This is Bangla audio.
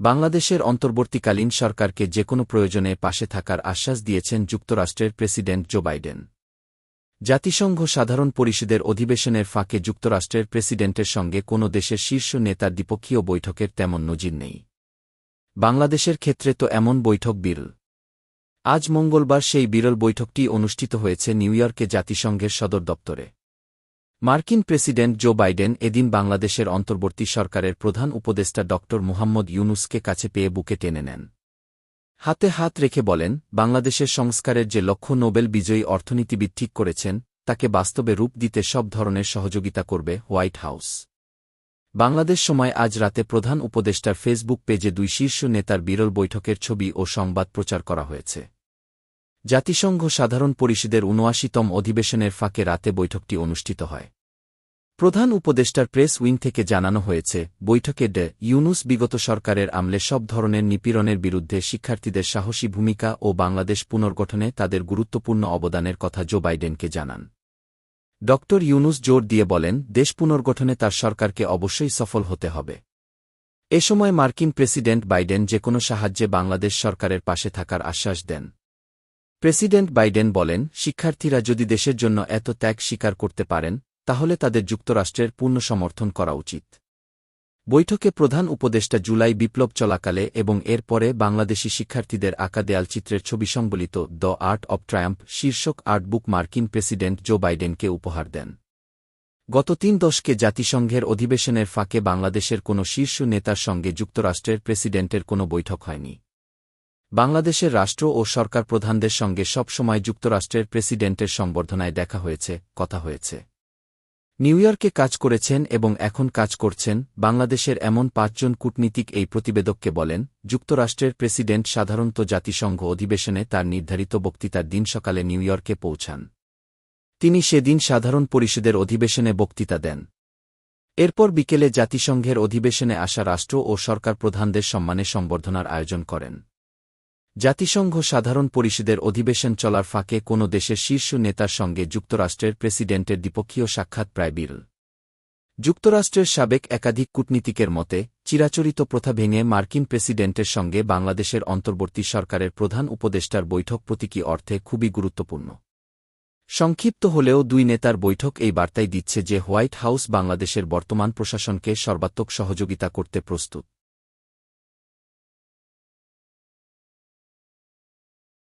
বাংলাদেশের অন্তর্বর্তীকালীন সরকারকে যে কোনো প্রয়োজনে পাশে থাকার আশ্বাস দিয়েছেন যুক্তরাষ্ট্রের প্রেসিডেন্ট জো বাইডেন। জাতিসংঘ সাধারণ পরিষদের অধিবেশনের ফাঁকে যুক্তরাষ্ট্রের প্রেসিডেন্টের সঙ্গে কোনো দেশের শীর্ষ নেতার দ্বিপক্ষীয় বৈঠকের তেমন নজির নেই। বাংলাদেশের ক্ষেত্রে তো এমন বৈঠক বিরল। আজ মঙ্গলবার সেই বিরল বৈঠকটি অনুষ্ঠিত হয়েছে নিউ ইয়র্কে জাতিসংঘের সদর দপ্তরে। মার্কিন প্রেসিডেন্ট জো বাইডেন এদিন বাংলাদেশের অন্তর্বর্তী সরকারের প্রধান উপদেষ্টা ড মুহাম্মদ ইউনুসকে কাছে পেয়ে বুকে টেনে নেন। হাতে হাত রেখে বলেন, বাংলাদেশের সংস্কারের যে লক্ষ্য নোবেল বিজয়ী অর্থনীতিবিদ ঠিক করেছেন, তাকে বাস্তবে রূপ দিতে সব ধরনের সহযোগিতা করবে হোয়াইট হাউস। বাংলাদেশ সময় আজ রাতে প্রধান উপদেষ্টার ফেসবুক পেজে দুই শীর্ষ নেতার বিরল বৈঠকের ছবি ও সংবাদ প্রচার করা হয়েছে। জাতিসংঘ সাধারণ পরিষদের উনআশিতম অধিবেশনের ফাঁকে রাতে বৈঠকটি অনুষ্ঠিত হয়। প্রধান উপদেষ্টার প্রেস উইং থেকে জানানো হয়েছে, বৈঠকে ডে ইউনুস বিগত সরকারের আমলে সব ধরনের নিপীড়নের বিরুদ্ধে শিক্ষার্থীদের সাহসী ভূমিকা ও বাংলাদেশ পুনর্গঠনে তাদের গুরুত্বপূর্ণ অবদানের কথা জো বাইডেনকে জানান। ড. ইউনুস জোর দিয়ে বলেন, দেশ পুনর্গঠনে তার সরকারকে অবশ্যই সফল হতে হবে। এ সময় মার্কিন প্রেসিডেন্ট বাইডেন যে কোনো সাহায্যে বাংলাদেশ সরকারের পাশে থাকার আশ্বাস দেন। প্রেসিডেন্ট বাইডেন বলেন, শিক্ষার্থীরা যদি দেশের জন্য এত ত্যাগ স্বীকার করতে পারেন তাহলে তাদের যুক্তরাষ্ট্রের পূর্ণ সমর্থন করা উচিত। বৈঠকে প্রধান উপদেষ্টা জুলাই বিপ্লব চলাকালে এবং এর পরে বাংলাদেশি শিক্ষার্থীদের আঁকা দেয়ালচিত্রের ছবি সম্বলিত দ্য আর্ট অব ট্রায়াম্প শীর্ষক আর্টবুক মার্কিন প্রেসিডেন্ট জো বাইডেনকে উপহার দেন। গত তিন দশকে জাতিসংঘের অধিবেশনের ফাঁকে বাংলাদেশের কোনো শীর্ষ নেতার সঙ্গে যুক্তরাষ্ট্রের প্রেসিডেন্টের কোনো বৈঠক হয়নি। বাংলাদেশের রাষ্ট্র ও সরকার প্রধানদের সঙ্গে সবসময় যুক্তরাষ্ট্রের প্রেসিডেন্টের সম্বর্ধনায় দেখা হয়েছে, কথা হয়েছে। নিউ ইয়র্কে কাজ করেছেন এবং এখন কাজ করছেন বাংলাদেশের এমন পাঁচজন কূটনীতিক এই প্রতিবেদককে বলেন, যুক্তরাষ্ট্রের প্রেসিডেন্ট সাধারণত জাতিসংঘ অধিবেশনে তার নির্ধারিত বক্তৃতার দিন সকালে নিউ ইয়র্কে পৌঁছান। তিনি সেদিন সাধারণ পরিষদের অধিবেশনে বক্তৃতা দেন। এরপর বিকেলে জাতিসংঘের অধিবেশনে আসা রাষ্ট্র ও সরকার প্রধানদের সম্মানে সম্বর্ধনার আয়োজন করেন। জাতিসংঘ সাধারণ পরিষদের অধিবেশন চলার ফাঁকে কোনো দেশের শীর্ষ নেতার সঙ্গে যুক্তরাষ্ট্রের প্রেসিডেন্টের দ্বিপক্ষীয় সাক্ষাৎ প্রায় বিরল যুক্তরাষ্ট্রের সাবেক একাধিক কূটনীতিকের মতে, চিরাচরিত প্রথা ভেঙে মার্কিন প্রেসিডেন্টের সঙ্গে বাংলাদেশের অন্তর্বর্তী সরকারের প্রধান উপদেষ্টার বৈঠক প্রতীকী অর্থে খুবই গুরুত্বপূর্ণ। সংক্ষিপ্ত হলেও দুই নেতার বৈঠক এই বার্তাই দিচ্ছে যে হোয়াইট হাউস বাংলাদেশের বর্তমান প্রশাসনকে সর্বাত্মক সহযোগিতা করতে প্রস্তুত।